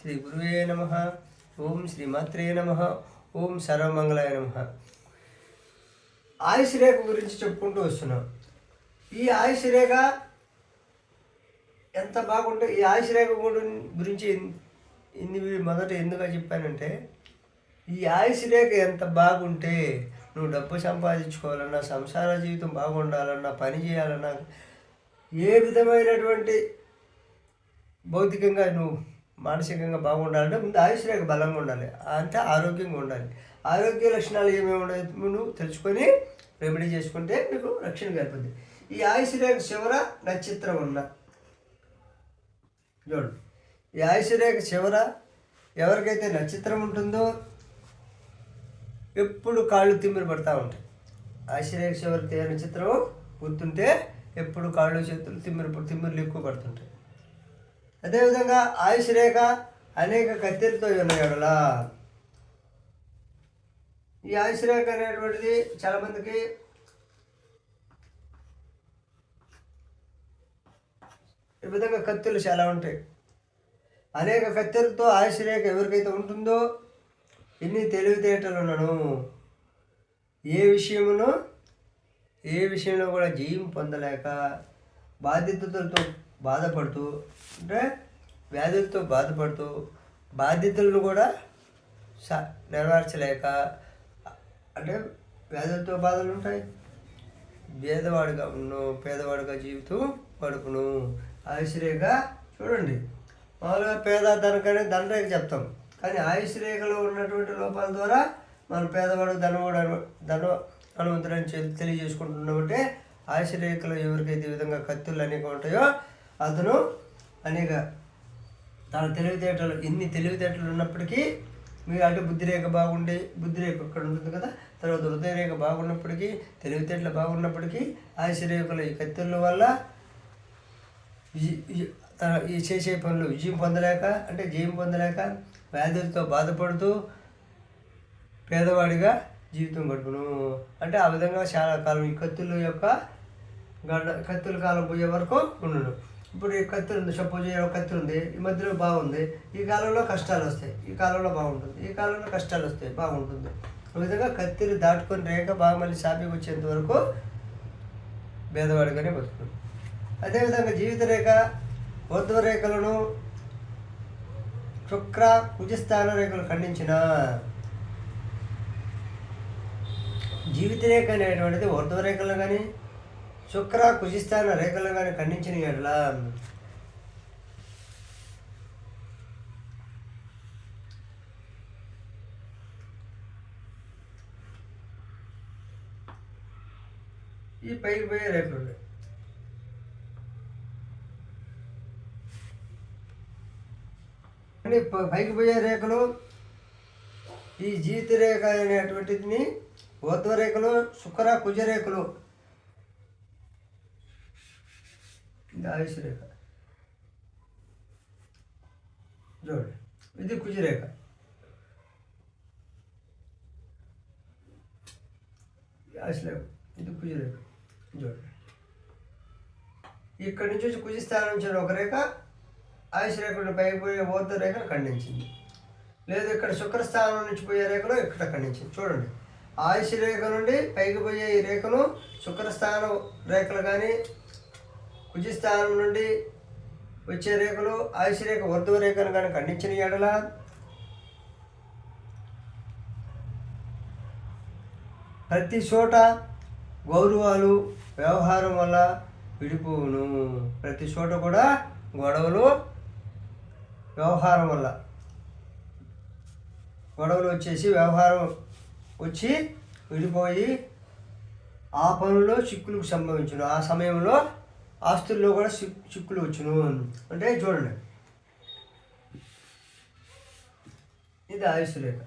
శ్రీ గురువే నమ. ఓం శ్రీమాత్రే నమ. ఓం సర్వమంగళాయ నమ. ఆయుష్ రేఖ గురించి చెప్పుకుంటూ వస్తున్నాం. ఈ ఆయుష్ రేఖ ఎంత బాగుంటే ఈ ఆయుష్ రేఖ గురించి ఇన్ని మొదట ఎందుకు చెప్పానంటే ఈ ఆయుష్ రేఖ ఎంత బాగుంటే నువ్వు డబ్బు సంపాదించుకోవాలన్నా సంసార జీవితం బాగుండాలన్నా పని చేయాలన్నా ఏ విధమైనటువంటి భౌతికంగా నువ్వు మానసికంగా బాగుండాలంటే ముందు ఆయుష్ రేఖ బలంగా ఉండాలి. అంటే ఆరోగ్యంగా ఉండాలి. ఆరోగ్య లక్షణాలు ఏమేమి ఉండవు నువ్వు తెలుసుకొని రెమెడీ చేసుకుంటే నీకు రక్షణ కలుపుతుంది ఈ ఆయుష్ రేఖ చివర నక్షత్రం ఉన్న చూడు ఈ ఆయుష్ రేఖ చివర ఎవరికైతే నక్షత్రం ఉంటుందో ఎప్పుడు కాళ్ళు తిమ్మిరి పడతా ఉంటాయి. ఆయుష్ రేఖ చివరి తే- నక్షత్రం గుర్తుంటే ఎప్పుడు కాళ్ళు చేతులు తిమ్మిరి తిమ్మిరిలు ఎక్కువ పడుతుంటాయి. అదేవిధంగా ఆయుష్ రేఖ అనేక కత్తెరతో ఉన్నాయడల ఈ ఆయుష్ రేఖ అనేటువంటిది చాలామందికి ఈ విధంగా కత్తులు చాలా ఉంటాయి. అనేక కత్తెలతో ఆయుష్ రేఖ ఎవరికైతే ఉంటుందో ఇన్ని తెలివితేటలున్నాను. ఏ విషయమును ఏ విషయంలో కూడా జయం పొందలేక బాధ్యతలతో బాధపడుతూ అంటే వ్యాధులతో బాధపడుతూ బాధ్యతలను కూడా సా నెరవేర్చలేక అంటే వ్యాధులతో బాధలు ఉంటాయి. పేదవాడిగా ఉన్ను పేదవాడిగా జీవితం పడుకును. ఆయుష్ చూడండి. మామూలుగా పేద ధనకనే ధనరేఖ చెప్తాం. కానీ ఆయుష్రేఖలో ఉన్నటువంటి లోపాల ద్వారా మన పేదవాడు ధనవాడు అను ధన హనుమంతుడని తెలియజేసుకుంటున్నామంటే ఆయుష్రేఖలో ఎవరికైతే విధంగా కత్తులు అనేక ఉంటాయో అతను అనేక తన తెలివితేటలు ఎన్ని తెలివితేటలు ఉన్నప్పటికీ మీరు అంటే బుద్ధిరేఖ బాగుండే బాగుండి ఇక్కడ ఉంటుంది కదా తర్వాత హృదయరేఖ బాగున్నప్పటికీ తెలివితేటలు బాగున్నప్పటికీ ఆశ్చర్యకుల ఈ కత్తుల వల్ల తన ఈ చేసే పనులు విజయం పొందలేక అంటే జయం పొందలేక వ్యాధులతో బాధపడుతూ పేదవాడిగా జీవితం గడుపును. అంటే ఆ విధంగా చాలా కాలం ఈ కత్తుల యొక్క గడ్డ కత్తుల కాలం పోయే వరకు ఉండును. ఇప్పుడు ఈ ఉంది సపోజ్ ఒక కత్తి ఉంది ఈ మధ్యలో బాగుంది ఈ కాలంలో కష్టాలు వస్తాయి ఈ కాలంలో బాగుంటుంది ఈ కాలంలో కష్టాలు వస్తాయి బాగుంటుంది. ఆ విధంగా కత్తిని దాటుకొని రేఖ బాగా మళ్ళీ షాపింగ్ వచ్చేంత వరకు భేదవాడిగానే బతుకుతుంది. అదేవిధంగా జీవిత రేఖ ఊర్ధ్వ రేఖలను శుక్ర కుజస్థాన రేఖలు ఖండించిన జీవిత రేఖ అనేటువంటిది ఊర్ధ్వ రేఖలు కానీ శుక్ర కుజిస్థాన రేఖలు కానీ ఖండించిన ఎడల ఈ పైకి పోయే రేఖలు పైకి పోయే రేఖలు ఈ జీవిత రేఖ అనేటువంటిది ఓత్వ రేఖలు శుక్ర కుజ రేఖలు ఇది ఆయుష్ రేఖ చూడండి. ఇది కుజరేఖ. ఆయుష్ రేఖ ఇది కుజిరేఖ. చూడండి. ఇక్కడి నుంచి వచ్చి స్థానం నుంచి ఒక రేఖ ఆయుష్ రేఖ నుండి పైకి పోయే ఊర్ధ రేఖను ఖండించింది. లేదు ఇక్కడ శుక్రస్థానం నుంచి పోయే రేఖను ఇక్కడ ఖండించింది. చూడండి. ఆయుష్ రేఖ నుండి పైకి పోయే ఈ రేఖను శుక్రస్థానం రేఖలు కానీ కుజిస్థానం నుండి వచ్చే రేఖలు ఆయుష్ రేఖ వర్ధవ రేఖను కనుక ఖండించిన ఎడల ప్రతి చోట గౌరవాలు వ్యవహారం వల్ల విడిపోవును. ప్రతి చోట కూడా గొడవలు వ్యవహారం వల్ల. గొడవలు వచ్చేసి వ్యవహారం వచ్చి విడిపోయి ఆ పనుల్లో చిక్కులకు సంభవించును. ఆ సమయంలో ఆస్తుల్లో కూడా చిక్ చిక్కులు వచ్చును అంటే చూడండి. ఇది ఆయుష్ రేఖ.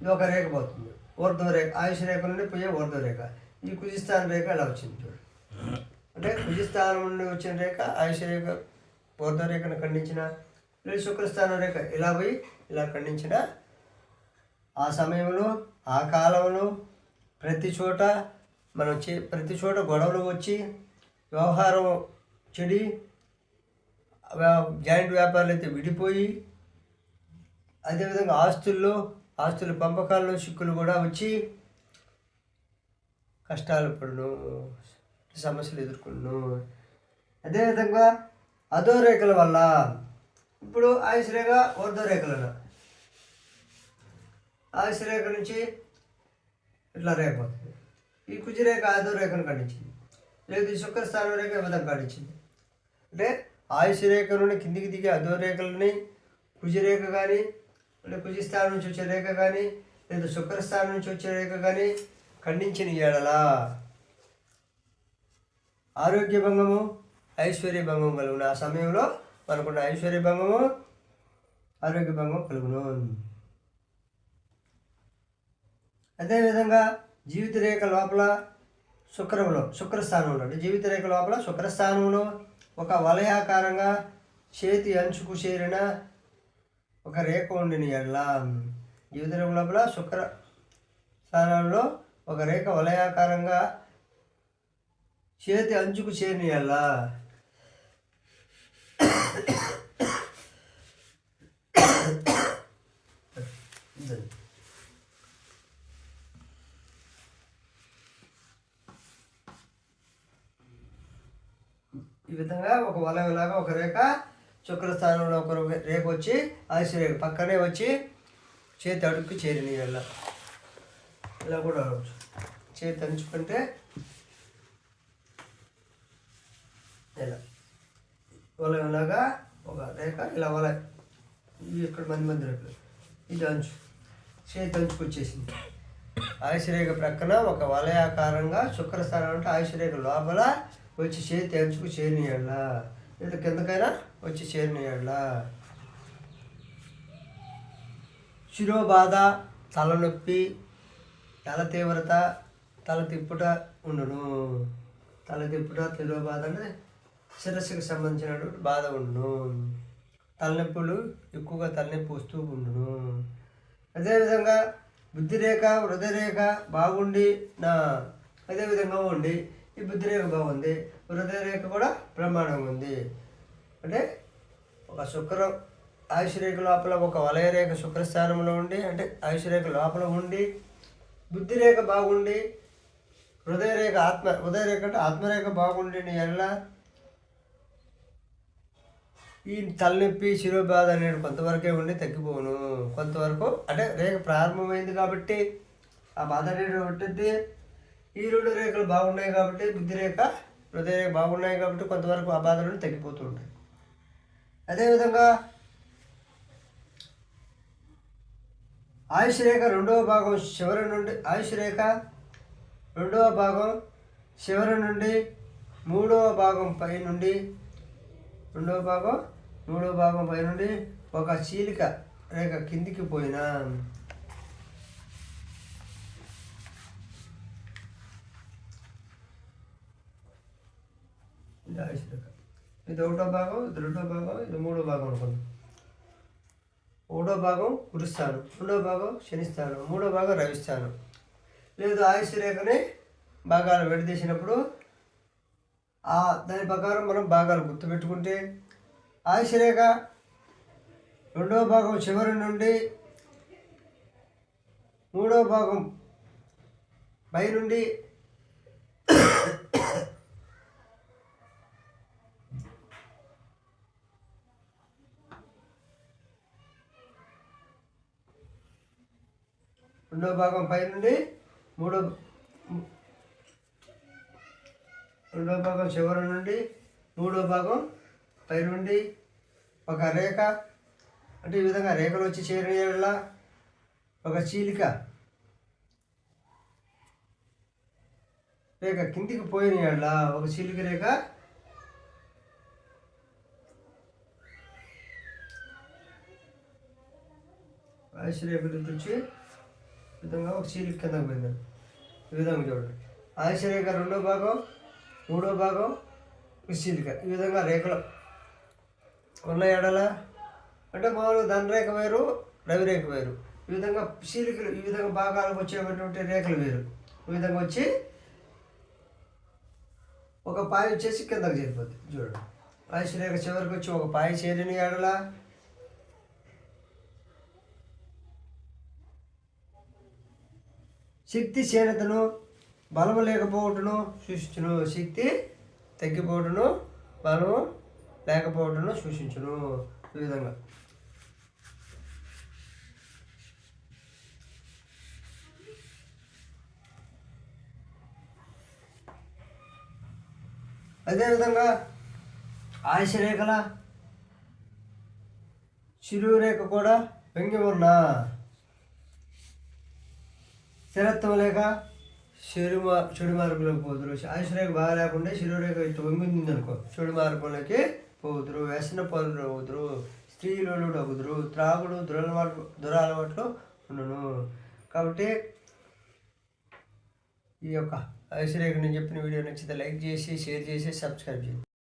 ఇది ఒక రేఖ పోతుంది. ఊర్ధ్వ రేఖ ఆయుష్ రేఖ నుండి పోయే ఊర్ధ్వ రేఖ. ఈ కుజిస్థాన్ రేఖ ఇలా వచ్చింది చూడండి. అంటే కుజిస్థానం నుండి వచ్చిన రేఖ ఆయుష్ రేఖ ఊర్ధ్వ రేఖను ఖండించిన లేదు శుక్రస్థానం రేఖ ఇలా పోయి ఇలా ఖండించిన. ఆ సమయంలో ఆ కాలంలో ప్రతి చోట మనం చే ప్రతి చోట గొడవలు వచ్చి వ్యవహారం చెడి వ్యా- జాయింట్ వ్యాపారాలు అయితే విడిపోయి అదేవిధంగా ఆస్తుల్లో ఆస్తుల పంపకాల్లో చిక్కులు కూడా వచ్చి కష్టాలు పడును సమస్యలు ఎదుర్కొను అదేవిధంగా అధోరేఖల వల్ల ఇప్పుడు ఆయుషరేఖ ఊర్ధ్వరేఖలు ఆయుషరేఖ నుంచి ఇట్లా రేఖ వస్తుంది ఈ కుజిరేఖ అధోరేఖను ఖండించింది. లేదు ఈ శుక్రస్థానం రేఖ విధంగా ఖండించింది అంటే ఆయుష్ రేఖ నుండి కిందికి దిగే అధోరేఖలని కుజిరేఖ కానీ అంటే కుజిస్థానం నుంచి వచ్చే రేఖ కానీ లేదా శుక్రస్థానం నుంచి వచ్చే రేఖ కానీ ఖండించిన ఏడల. ఆరోగ్య భంగము ఐశ్వర్య భంగం కలుగును. ఆ సమయంలో మనకున్న ఐశ్వర్య భంగము ఆరోగ్య భంగం కలుగును. అదేవిధంగా జీవిత రేఖ లోపల శుక్రంలో శుక్రస్థానంలో అంటే జీవిత రేఖ లోపల శుక్రస్థానంలో ఒక వలయాకారంగా చేతి అంచుకు చేరిన ఒక రేఖ ఉండిన ఎడల. జీవిత రేఖ లోపల శుక్ర స్థానంలో ఒక రేఖ వలయాకారంగా చేతి అంచుకు చేరిన ఎడల ఈ విధంగా ఒక వలయంలాగా ఒక రేఖ శుక్రస్థానంలో ఒక రేఖ వచ్చి ఆయుష్ రేఖ పక్కనే వచ్చి చేతి అడుక్కి చేరిన ఇలా ఇలా కూడా చేతి అంచుకుంటే ఇలా. వలయంలాగా ఒక రేఖ ఇలా వల. ఇక్కడ మంది మంది రేఖలు. ఇది అంచు. చేతి అంచుకు వచ్చేసింది. ఆయుష్ రేఖ ప్రక్కన ఒక వలయాకారంగా శుక్రస్థానం అంటే ఆయుష్ రేఖ లోపల వచ్చి చేతి అంచుకు చేరినయళ్ళ లేదా కిందకైనా వచ్చి చేరినయళ్ళ శిరోబాధ తలనొప్పి తల తీవ్రత తల తిప్పుట ఉండును. తల తిప్పుట శిరోబాధ అంటే శిరస్సుకు సంబంధించినటువంటి బాధ ఉండును. తలనొప్పులు ఎక్కువగా తలనొప్పి వస్తూ ఉండును. అదేవిధంగా బుద్ధిరేఖ హృదయరేఖ బాగుండి నా అదేవిధంగా ఉండి ఈ బుద్ధిరేఖ బాగుంది హృదయరేఖ కూడా బ్రహ్మాండంగా ఉంది. అంటే ఒక శుక్ర ఆయుష్రేఖ లోపల ఒక వలయరేఖ శుక్రస్థానంలో ఉండి అంటే ఆయుష్రేఖ లోపల ఉండి బుద్ధిరేఖ బాగుండి హృదయరేఖ ఆత్మ హృదయరేఖ అంటే ఆత్మరేఖ బాగుండి ఎల్ల ఈ తలనొప్పి శిరోబాధ అనేది కొంతవరకే ఉండి తగ్గిపోను కొంతవరకు అంటే రేఖ ప్రారంభమైంది కాబట్టి ఆ బాధ అనేది ఉంటుంది ఈ రెండు రేఖలు బాగున్నాయి కాబట్టి బుద్ధి రేఖ హృదయ రేఖ బాగున్నాయి కాబట్టి కొంతవరకు ఆ బాధలు తగ్గిపోతూ ఉంటాయి. అదేవిధంగా ఆయుష్ రేఖ రెండవ భాగం చివరి నుండి ఆయుష్ రేఖ రెండవ భాగం చివరి నుండి మూడవ భాగం పై నుండి రెండవ భాగం మూడవ భాగం పై నుండి ఒక చీలిక రేఖ కిందికి పోయినా ఇది రేఖ ఇది ఒకటో భాగం ఇది రెండో భాగం ఇది మూడో భాగం అనుకుందాం. ఒకటో భాగం గురుస్థానం రెండో భాగం శనిస్థానం మూడో భాగం రవిస్థానం లేదు ఆయుష్ రేఖని భాగాలు విడదీసినప్పుడు ఆ దాని ప్రకారం మనం భాగాలు గుర్తుపెట్టుకుంటే ఆయుష్ రేఖ రెండవ భాగం చివరి నుండి మూడవ భాగం పై నుండి రెండో భాగం పై నుండి మూడో రెండో భాగం చివరి నుండి మూడో భాగం పై నుండి ఒక రేఖ. అంటే ఈ విధంగా రేఖలు వచ్చి చేరిన ఒక చీలిక. రేఖ కిందికి పోయిన ఎడల ఒక చీలిక రేఖ. ఆయుష్ రేఖ వచ్చి విధంగా ఒక చీలిక కిందకు పోయింది. ఈ విధంగా చూడండి. ఆశ్చర్యక రేఖ రెండో భాగం మూడో భాగం ఒక చీలిక ఈ విధంగా రేఖలు ఉన్న ఎడల. అంటే మామూలుగా ధనరేఖ వేరు రవిరేఖ వేరు. ఈ విధంగా చీలికలు ఈ విధంగా భాగాలకు వచ్చేటువంటి రేఖలు వేరు. ఈ విధంగా వచ్చి ఒక పాయ వచ్చేసి కిందకు చేరిపోతుంది చూడండి. ఆయుష్ రేఖ చివరికి వచ్చి ఒక పాయ చేరిన ఎడల. శక్తి క్షీణతను బలము లేకపోవటను సూచించును. శక్తి తగ్గిపోవటను బలము లేకపోవటను సూచించును. ఈ విధంగా. అదేవిధంగా ఆయుష రేఖల చిరువు రేఖ కూడా వెంగి ఉన్న స్థిరత్వం లేక చెడు చెడు మార్గంలోకి పోతురు. ఆయుష బాగా లేకుండా శిరోరేఖ రేఖ అనుకో చెడు మార్గంలోకి పోతురు. వ్యసన పనులు అవుతురు స్త్రీలు అగుదురు త్రాగుడు దురలవాటు దురలవాట్లు ఉండను. కాబట్టి ఈ యొక్క ఐశ్వర్యకు నేను చెప్పిన వీడియో నచ్చితే లైక్ చేసి షేర్ చేసి సబ్స్క్రైబ్ చేయండి.